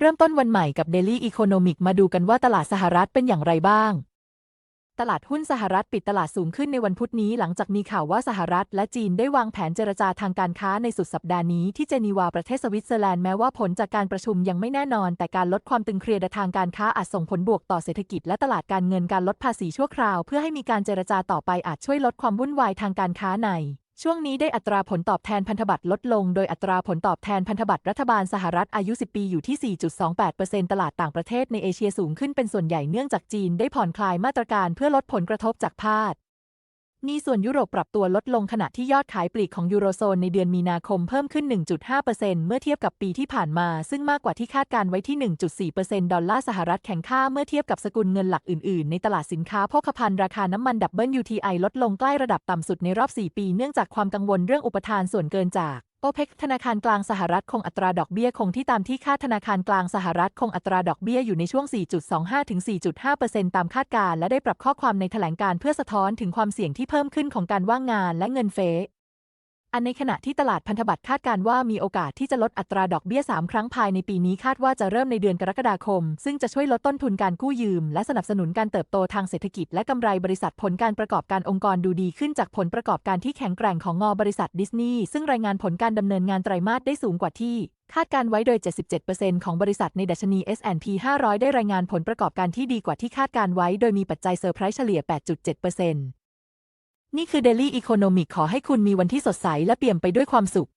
เริ่มต้นวันใหม่กับ Daily Economic มาดูกันว่าตลาดสหรัฐเป็นอย่างไรบ้าง ตลาดหุ้นสหรัฐปิดตลาดสูงขึ้นในวันพุธนี้ หลังจากมีข่าวว่าสหรัฐและจีนได้วางแผนเจรจาทางการค้าในสุดสัปดาห์นี้ที่เจนีวาประเทศสวิตเซอร์แลนด์แม้ว่าผลจากการประชุมยังไม่แน่นอน แต่การลดความตึงเครียดทางการค้าอาจส่งผลบวกต่อเศรษฐกิจและตลาดการเงินการลดภาษีชั่วคราว เพื่อให้มีการเจรจาต่อไปอาจช่วยลดความวุ่นวายทางการค้าใน ช่วงนี้ได้อัตราผลตอบแทนพันธบัตรลดลง โดยอัตราผลตอบแทนพันธบัตรรัฐบาลสหรัฐอายุ 10 ปีอยู่ที่ 4.28%ตลาดต่างประเทศในเอเชียสูงขึ้นเป็นส่วนใหญ่เนื่องจากจีนได้ผ่อนคลายมาตรการเพื่อลดผลกระทบจากพาด นี่ส่วนยุโรปปรับตัวลดลงขณะที่ยอดขายปลีกของยูโรโซนในเดือนมีนาคมเพิ่มขึ้น 1.5%เมื่อเทียบกับปีที่ผ่านมา ซึ่งมากกว่าที่คาดการไว้ที่ 1.4%ดอลลาร์สหรัฐแข็งค่าเมื่อเทียบกับสกุลเงินหลักอื่น ๆ ในตลาดสินค้าโภคภัณฑ์ราคาน้ำมัน WTI ลดลงใกล้ระดับต่ำสุดในรอบ 4 ปี เนื่องจากความกังวลเรื่องอุปทานส่วนเกินจาก เปกธนาคารกลางสหรัฐคงอัตราดอกเบี้ยคงที่ตามที่คาดธนาคารกลางสหรัฐคงอัตราดอกเบี้ยอยู่ในช่วง 4.25 ถึง 4.5%ตามคาดการณ์และได้ปรับข้อความในแถลงการ์เพื่อสะท้อนถึงความเสี่ยงที่เพิ่มขึ้นของการว่างงานและเงินเฟ้อ อันในขณะที่ตลาดพันธบัตรคาดการว่ามีโอกาสที่จะลดอัตราดอกเบี้ย 3 ครั้งภายในปีนี้คาดว่าจะเริ่มในเดือนกรกฎาคม ซึ่งจะช่วยลดต้นทุนการกู้ยืม และสนับสนุนการเติบโตทางเศรษฐกิจ และกำไรบริษัทผลการประกอบการองค์กรดูดีขึ้นจากผลประกอบการที่แข็งแกร่งของงอบริษัทดิสนีย์ซึ่งรายงานผลการดำเนินงานไตรมาสได้สูงกว่าที่คาดการไว้โดย 77%ของบริษัทในดัชนี S&P 500 ได้รายงานผลประกอบการที่ดีกว่าที่คาดการไว้ โดยมีปัจจัยเซอร์ไพรส์เฉลี่ย 8.7% นี่คือ Daily Economic ขอให้คุณมีวันที่สดใสและเปี่ยมไปด้วยความสุข